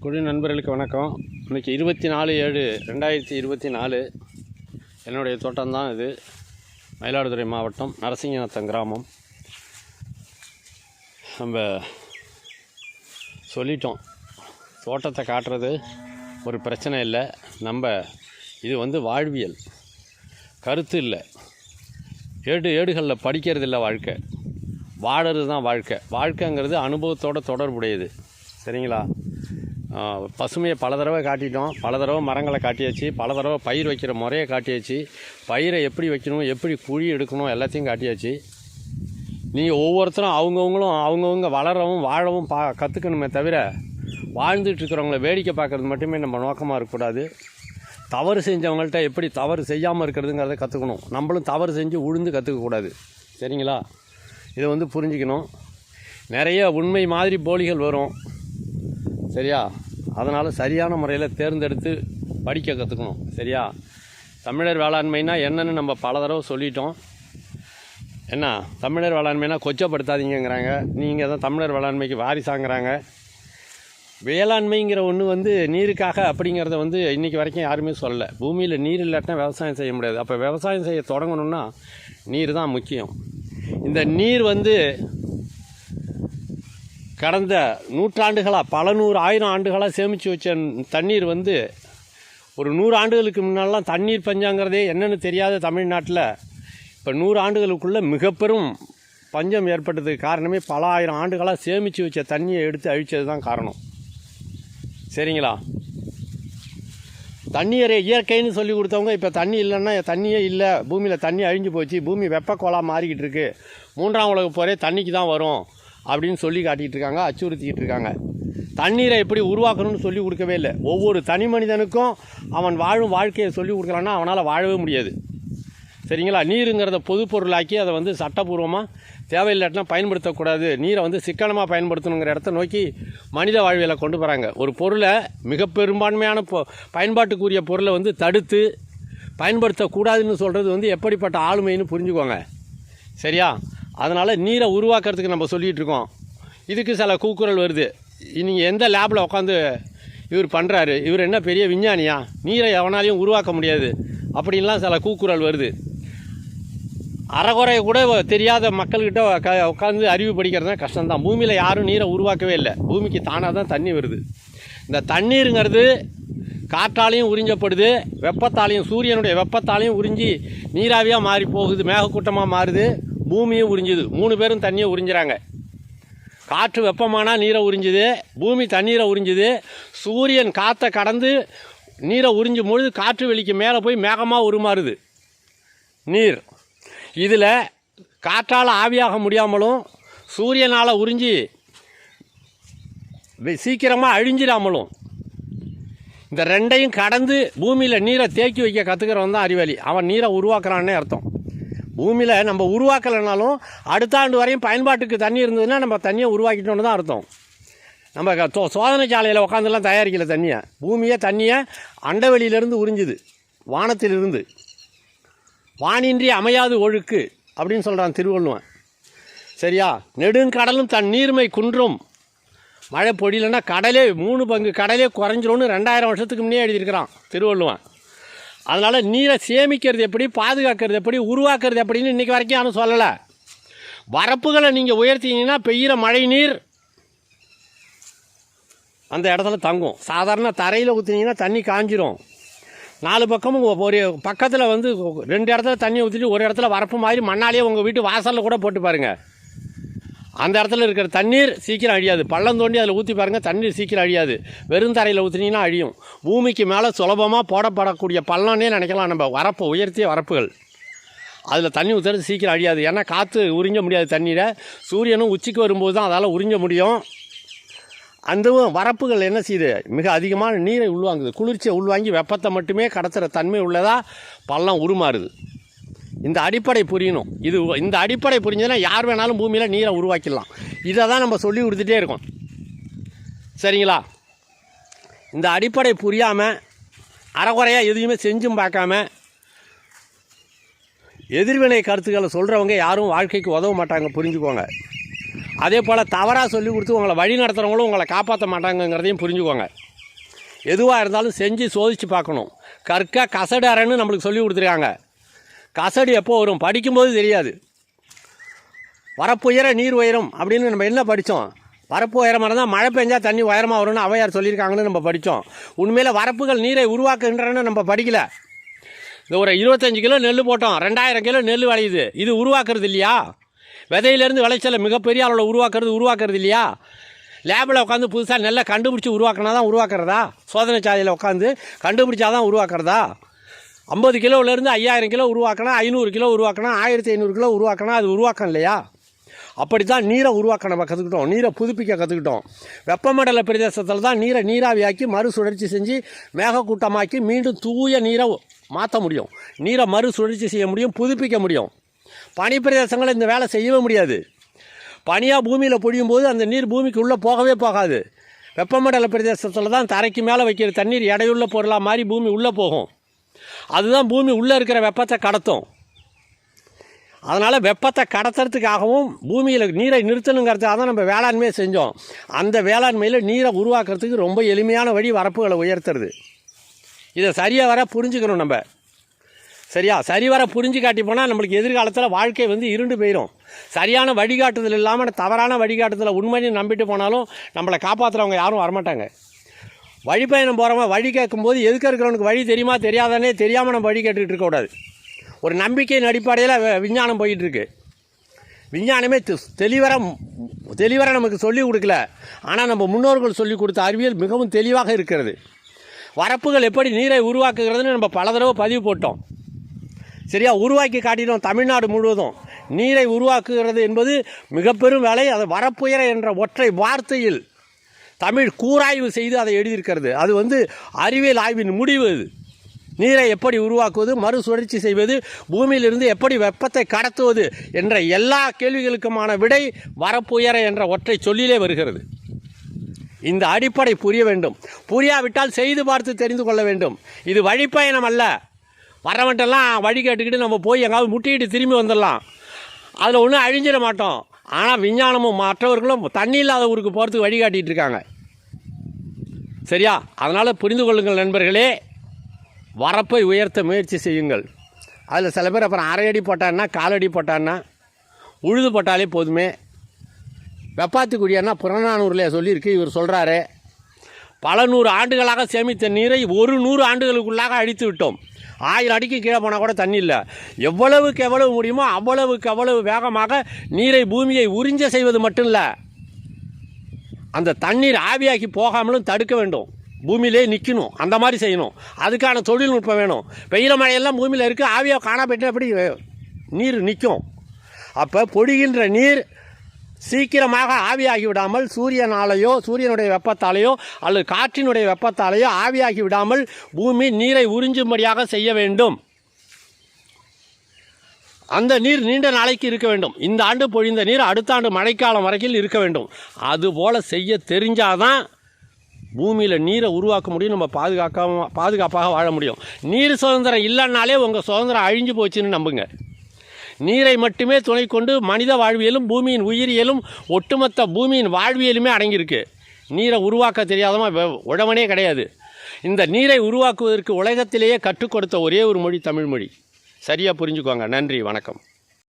குழு நண்பர்களுக்கு வணக்கம். இன்றைக்கி இருபத்தி நாலு ஏழு ரெண்டாயிரத்தி இருபத்தி நாலு. என்னுடைய தோட்டம்தான் இது. மயிலாடுதுறை மாவட்டம் நரசிங்கநாத்தம் கிராமம். நம்ம சொல்லிட்டோம். தோட்டத்தை காட்டுறது ஒரு பிரச்சனை இல்லை. நம்ம இது வந்து வாழ்வியல். கருத்து இல்லை. ஏடு ஏடுகளில் படிக்கிறது இல்லை வாழ்க்கை. வாழறது தான் வாழ்க்கை. வாழ்க்கைங்கிறது அனுபவத்தோட தொடர்புடையது. சரிங்களா? பசுமையை பல தடவை காட்டிட்டோம். பல தடவை மரங்களை காட்டியாச்சு. பல தடவை பயிர் வைக்கிற முறையை காட்டியாச்சு. பயிரை எப்படி வைக்கணும் எப்படி குழி எடுக்கணும் எல்லாத்தையும் காட்டியாச்சு. நீங்கள் ஒவ்வொருத்தரும் அவங்கவுங்களும் அவங்கவுங்க வளரவும் வாழவும் பா கற்றுக்கணுமே தவிர வாழ்ந்துட்டுருக்கிறவங்கள வேடிக்கை பார்க்குறது மட்டுமே நம்ம நோக்கமாக இருக்கக்கூடாது. தவறு செஞ்சவங்கள்ட்ட எப்படி தவறு செய்யாமல் இருக்கிறதுங்கிறத கற்றுக்கணும் நம்மளும் தவறு செஞ்சு உழுந்து கற்றுக்கக்கூடாது சரிங்களா? இதை வந்து புரிஞ்சுக்கணும். நிறைய உண்மை மாதிரி போலிகள் வரும். சரியா? அதனால் சரியான முறையில் தேர்ந்தெடுத்து படிக்க கற்றுக்கணும் சரியா? தமிழர் வேளாண்மைனா என்னென்னு நம்ம பல தடவை சொல்லிட்டோம். என்ன? தமிழர் வேளாண்மைனா கொச்சப்படுத்தாதீங்கங்கிறாங்க. நீங்கள் தான் தமிழர் வேளாண்மைக்கு வாரிசாங்கிறாங்க. வேளாண்மைங்கிற ஒன்று வந்து நீருக்காக அப்படிங்கிறத வந்து இன்றைக்கி வரைக்கும் யாருமே சொல்லலை. பூமியில் நீர் இல்லாட்டினா விவசாயம் செய்ய முடியாது. அப்போ விவசாயம் செய்ய தொடங்கணும்னா நீர் தான் முக்கியம். இந்த நீர் வந்து கடந்த நூற்றாண்டுகளாக பல நூறு ஆயிரம் ஆண்டுகளாக சேமித்து வச்ச தண்ணீர் வந்து ஒரு நூறு ஆண்டுகளுக்கு முன்னாலாம் தண்ணீர் பஞ்சங்கிறதே என்னென்னு தெரியாத தமிழ்நாட்டில் இப்போ நூறு ஆண்டுகளுக்குள்ளே மிக பெரும் பஞ்சம் ஏற்பட்டதுக்கு காரணமே பல ஆயிரம் ஆண்டுகளாக சேமித்து வச்ச தண்ணியை எடுத்து அழிச்சது தான் காரணம். சரிங்களா? தண்ணீரை இயற்கைன்னு சொல்லி கொடுத்தவங்க இப்போ தண்ணி இல்லைன்னா தண்ணியே இல்லை பூமியில் தண்ணி அழிஞ்சு போச்சு பூமி வெப்பக்கோலா மாறிக்கிட்டு இருக்குது மூன்றாம் உலக போரே தண்ணிக்கு தான் வரும். அப்படின்னு சொல்லி காட்டிகிட்டு இருக்காங்க அச்சுறுத்திக்கிட்டு இருக்காங்க தண்ணீரை எப்படி உருவாக்கணும்னு சொல்லி கொடுக்கவே இல்லை. ஒவ்வொரு தனி மனிதனுக்கும் அவன் வாழும் வாழ்க்கையை சொல்லி கொடுக்கலான்னா அவனால் வாழவே முடியாது. சரிங்களா? நீருங்கிறத பொது பொருளாக்கி அதை வந்து சட்டபூர்வமாக தேவையில்லாட்டினா பயன்படுத்தக்கூடாது. நீரை வந்து சிக்கனமாக பயன்படுத்தணுங்கிற இடத்த நோக்கி மனித வாழ்வியலை கொண்டு போகிறாங்க ஒரு பொருளை மிக பெரும்பான்மையான பொ பயன்பாட்டுக்குரிய பொருளை வந்து தடுத்து பயன்படுத்தக்கூடாதுன்னு சொல்கிறது வந்து எப்படிப்பட்ட ஆளுமைன்னு புரிஞ்சுக்கோங்க. சரியா? அதனால் நீரை உருவாக்குறதுக்கு நம்ம சொல்லிகிட்டு இருக்கோம். இதுக்கு சில கூக்குரல் வருது. நீங்கள் எந்த லேபில் உட்காந்து இவர் பண்ணுறாரு இவர் என்ன பெரிய விஞ்ஞானியா? நீரை எவனாலையும் உருவாக்க முடியாது. அப்படின்லாம் சில கூக்குரல் வருது. அறகுறை கூட தெரியாத மக்கள்கிட்ட க உட்காந்து அறிவு படிக்கிறது தான் கஷ்டம்தான். பூமியில் யாரும் நீரை உருவாக்கவே இல்லை. பூமிக்கு தானாக தான் தண்ணி வருது. இந்த தண்ணீருங்கிறது காற்றாலையும் உறிஞ்சப்படுது. வெப்பத்தாலையும் சூரியனுடைய வெப்பத்தாலையும் உறிஞ்சி நீராவியாக மாறி போகுது மேகக்கூட்டமாக மாறுது. பூமியும் உறிஞ்சுது. மூணு பேரும் தண்ணியை உறிஞ்சுறாங்க. காற்று வெப்பமானால் நீரை உறிஞ்சுது. பூமி தண்ணீரை உறிஞ்சுது. சூரியன் காற்றை கடந்து நீரை உறிஞ்சும் பொழுது காற்று வெளிக்கு மேலே போய் மேகமாக உருமாறுது. நீர். இதில் காற்றால் ஆவியாக முடியாமலும் சூரியனால் உறிஞ்சி வெ- சீக்கிரமாக அழிஞ்சிடாமலும் இந்த ரெண்டையும் கடந்து பூமியில் நீரை தேக்கி வைக்க கற்றுக்கிறவன் தான் அறிவாளி. அவன் நீரை உருவாக்குறான்னே அர்த்தம். பூமியில் நம்ம உருவாக்கலைனாலும் அடுத்த ஆண்டு வரையும் பயன்பாட்டுக்கு தண்ணி இருந்ததுன்னா நம்ம தண்ணியை உருவாக்கிட்டோன்னு தான் அர்த்தம். நம்ம சோ- சோதனை சாலையில் உட்காந்துலாம் தயாரிக்கல தண்ணியை. பூமியை தண்ணியை அண்டவெளியிலேருந்து உறிஞ்சுது. வானத்திலிருந்து. வானின்றி அமையாது ஒழுக்கு அப்படின்னு சொல்கிறான் திருவள்ளுவன். சரியா? நெடுங்கடலும் தன் நீர்மை குன்றும். மழை பொழியலைன்னா கடலே மூணு பங்கு கடலே குறைஞ்சிரும்னு ரெண்டாயிரம் வருஷத்துக்கு முன்னே எழுதியிருக்கிறான் திருவள்ளுவன். அதனால் நீரை சேமிக்கிறது எப்படி பாதுகாக்கிறது எப்படி உருவாக்குறது எப்படின்னு இன்றைக்கி வரைக்கும் யாரும் சொல்லலை. வரப்புகளை நீங்கள் உயர்த்தினீங்கன்னா பெய்கிற மழை நீர் அந்த இடத்துல தங்கும். சாதாரண தரையில் ஊற்றினீங்கன்னா தண்ணி காஞ்சிரும். நாலு பக்கமும் ஒரு பக்கத்தில் வந்து ரெண்டு இடத்துல தண்ணி ஊற்றிட்டு ஒரு இடத்துல வரப்பு மாதிரி மண்ணாலேயே உங்கள் வீட்டு வாசலில் கூட போட்டு பாருங்கள் அந்த இடத்துல இருக்கிற தண்ணீர் சீக்கிரம் அழியாது. பள்ளம் தோண்டி அதில் ஊற்றி பாருங்கள் தண்ணீர் சீக்கிரம் அழியாது. வெறும் தரையில் ஊற்றினீங்கன்னா அழியும். பூமிக்கு மேலே சுலபமாக போடப்படக்கூடிய பள்ளம்னே நினைக்கலாம் நம்ம. வரப்பு உயர்த்திய வரப்புகள். அதில் தண்ணி ஊற்றுறது சீக்கிரம் அழியாது. ஏன்னா காற்று உறிஞ்ச முடியாது தண்ணீரை. சூரியனும் உச்சிக்கு வரும்போது தான் அதால் உறிஞ்ச முடியும். அந்த வரப்புகள் என்ன செய்யுது? மிக அதிகமான நீரை உள்வாங்குது. குளிர்ச்சியை உள்வாங்கி வெப்பத்தை மட்டுமே கடத்துகிற தன்மை உள்ளதாக பள்ளம் உருமாறுது. இந்த அடிப்படை புரியணும். இது இந்த அடிப்படை புரிஞ்சதுன்னா யார் வேணாலும் பூமியில் நீரை உருவாக்கிடலாம். இதை தான் நம்ம சொல்லி கொடுத்துட்டே இருக்கோம். சரிங்களா? இந்த அடிப்படை புரியாமல் அறகுறையாக எதையுமே செஞ்சும் பார்க்காம எதிர்வினை கருத்துக்களை சொல்கிறவங்க யாரும் வாழ்க்கைக்கு உதவ மாட்டாங்க புரிஞ்சுக்கோங்க. அதே போல் தவறாக சொல்லி கொடுத்து உங்களை வழி நடத்துகிறவங்களும் உங்களை காப்பாற்ற மாட்டாங்கங்கிறதையும் புரிஞ்சுக்கோங்க. எதுவாக இருந்தாலும் செஞ்சு சோதித்து பார்க்கணும். கற்க கசடாரன்னு நம்மளுக்கு சொல்லி கொடுத்துருக்காங்க. கசடு எப்போ வரும்? படிக்கும்போது தெரியாது. வரப்புயர நீர் உயரும் அப்படின்னு நம்ம என்ன படித்தோம் வரப்பு உயரமாக இருந்தால் மழை பெஞ்சால் தண்ணி உயரமாக வரும்னு அவையார் சொல்லியிருக்காங்கன்னு நம்ம படித்தோம் உண்மையில் வரப்புகள் நீரை உருவாக்குகின்றன நம்ம படிக்கல. இந்த ஒரு இருபத்தஞ்சி கிலோ நெல் போட்டோம். ரெண்டாயிரம் கிலோ நெல் விளையுது. இது உருவாக்குறது இல்லையா? விதையிலேருந்து விளைச்சலை மிகப்பெரிய அளவில் உருவாக்குறது உருவாக்குறது இல்லையா? லேபில் உட்காந்து புதுசாக நெல்லை கண்டுபிடிச்சி உருவாக்கினா தான் உருவாக்குறதா? சோதனை சாலையில் உட்காந்து கண்டுபிடிச்சா தான் உருவாக்குறதா? ஐம்பது கிலோவிலேருந்து ஐயாயிரம் கிலோ உருவாக்கினா ஐநூறு கிலோ உருவாக்கினா ஆயிரத்தி ஐநூறு கிலோ உருவாக்கினா அது உருவாக்கம் இல்லையா? அப்படி தான் நீரை உருவாக்க நம்ம கற்றுக்கிட்டோம் நீரை புதுப்பிக்க கற்றுக்கிட்டோம் வெப்பமண்டல பிரதேசத்தில் தான் நீரை நீராவியாக்கி மறுசுழற்சி செஞ்சு மேகக்கூட்டமாக்கி மீண்டும் தூய நீரை மாற்ற முடியும். நீரை மறுசுழற்சி செய்ய முடியும் புதுப்பிக்க முடியும். பனி பிரதேசங்களில் இந்த வேலை செய்யவே முடியாது. பனியாக பூமியில் பொழியும் போது அந்த நீர் பூமிக்கு உள்ளே போகவே போகாது. வெப்பமண்டல பிரதேசத்தில் தான் தரைக்கு மேலே வைக்கிற தண்ணீர் எடையுள்ள பொருளாக மாதிரி பூமி உள்ளே போகும். அதுதான் பூமி உள்ளே இருக்கிற வெப்பத்தை கடத்தும். அதனால் வெப்பத்தை கடத்துறதுக்காகவும் பூமியில் நீரை நிறுத்தணுங்கிறதுக்காக தான் நம்ம வேளாண்மையை செஞ்சோம். அந்த வேளாண்மையில் நீரை உருவாக்குறதுக்கு ரொம்ப எளிமையான வழி வரப்புகளை உயர்த்துறது. இதை சரியாக வர புரிஞ்சுக்கணும் நம்ம. சரியா? சரி வர புரிஞ்சு காட்டி போனால் நம்மளுக்கு எதிர்காலத்தில் வாழ்க்கை வந்து இருண்டு போயிடும் சரியான வழிகாட்டுதல் இல்லாமல் தவறான வழிகாட்டுதலை உண்மையை நம்பிட்டு போனாலும் நம்மளை காப்பாற்றுறவங்க யாரும் வரமாட்டாங்க. வழிப்பயணம் போகிறவன் வழி கேட்கும்போது எதுக்க இருக்கிறவனுக்கு வழி தெரியுமா தெரியாதானே தெரியாமல் நம்ம வழி கேட்டுக்கிட்டு இருக்கக்கூடாது ஒரு நம்பிக்கையின் அடிப்படையில் விஞ்ஞானம் போயிட்டுருக்கு. விஞ்ஞானமே தெளிவர தெளிவர நமக்கு சொல்லிக் கொடுக்கல. ஆனால் நம்ம முன்னோர்கள் சொல்லிக் கொடுத்த அறிவியல் மிகவும் தெளிவாக இருக்கிறது. வரப்புகள் எப்படி நீரை உருவாக்குகிறதுன்னு நம்ம பல தடவை பதிவு போட்டோம். சரியா உருவாக்கி காட்டினோம் தமிழ்நாடு முழுவதும். நீரை உருவாக்குகிறது என்பது மிகப்பெரும் வேலை. அது வரப்புயர என்ற ஒற்றை வார்த்தையில் தமிழ் கூராய்வு செய்து அதை எழுதியிருக்கிறது. அது வந்து அறிவியல் ஆய்வின் முடிவு அது நீரை எப்படி உருவாக்குவது மறுசுழற்சி செய்வது பூமியிலிருந்து எப்படி வெப்பத்தை கடத்துவது என்ற எல்லா கேள்விகளுக்குமான விடை வரப்புயர என்ற ஒற்றை சொல்லிலே வருகிறது. இந்த அடிப்படை புரிய வேண்டும். புரியாவிட்டால் செய்து பார்த்து தெரிந்து கொள்ள வேண்டும். இது வழிப்பயணம் அல்ல. வரவன்ட்டெல்லாம் வழி கேட்டுக்கிட்டு நம்ம போய் எங்காவது முட்டிக்கிட்டு திரும்பி வந்துடலாம். அதில் ஒன்றும் அழிஞ்சிட மாட்டோம். ஆனால் விஞ்ஞானமும் மற்றவர்களும் தண்ணி இல்லாத ஊருக்கு போகிறதுக்கு வழிகாட்டிகிட்டு இருக்காங்க. சரியா? அதனால் புரிந்து கொள்ளுங்கள் நண்பர்களே. வரப்பை உயர்த்த முயற்சி செய்யுங்கள். அதில் சில பேர் அப்புறம் அரை அடி போட்டான்னா காலடி போட்டான்னா உழுது போட்டாலே போதுமே. வெப்பாத்துக்குடியன்னா புறநானூரில் சொல்லியிருக்கு இவர் சொல்கிறாரு பல நூறு ஆண்டுகளாக சேமித்த நீரை ஒரு நூறு ஆண்டுகளுக்குள்ளாக அழித்து விட்டோம். ஆயிரம் அடிக்கு கீழே போனால் கூட தண்ணி இல்லை. எவ்வளவுக்கு எவ்வளவு முடியுமோ அவ்வளவுக்கு அவ்வளவு வேகமாக நீரை பூமியை உறிஞ்ச செய்வது மட்டும் இல்லை. அந்த தண்ணீர் ஆவியாக்கி போகாமலும் தடுக்க வேண்டும். பூமியிலே நிற்கணும் அந்த மாதிரி செய்யணும். அதுக்கான தொழில்நுட்பம் வேணும். வெயில மழையெல்லாம் பூமியில் இருக்குது ஆவியாக காணா போயிட்டு எப்படி நீர் நிற்கும் அப்போ பொடிகின்ற நீர் சீக்கிரமாக ஆவியாகி விடாமல் சூரியனாலேயோ சூரியனுடைய வெப்பத்தாலேயோ அல்லது காற்றினுடைய வெப்பத்தாலேயோ ஆவியாகி விடாமல் பூமி நீரை உறிஞ்சும்படியாக செய்ய வேண்டும். அந்த நீர் நீண்ட நாளைக்கு இருக்க வேண்டும். இந்த ஆண்டு பொழிந்த நீர் அடுத்த ஆண்டு மழைக்காலம் வரைக்கும் இருக்க வேண்டும். அதுபோல் செய்ய தெரிஞ்சாதான் பூமியில் நீரை உருவாக்க முடியும் நம்ம பாதுகாக்காம பாதுகாப்பாக வாழ முடியும். நீர் சுதந்திரம் இல்லைன்னாலே உங்கள் சுதந்திரம் அழிஞ்சு போச்சுன்னு நம்புங்க. நீரை மட்டுமே துணை கொண்டு மனித வாழ்வியலும் பூமியின் உயிரியலும் ஒட்டுமொத்த பூமியின் வாழ்வியலுமே அடங்கியிருக்கு. நீரை உருவாக்க தெரியாதமா வெ- உழவனே கிடையாது. இந்த நீரை உருவாக்குவதற்கு உலகத்திலேயே கற்றுக் கொடுத்த ஒரே ஒரு மொழி தமிழ் மொழி. சரியாக புரிஞ்சுக்கோங்க. நன்றி. வணக்கம்.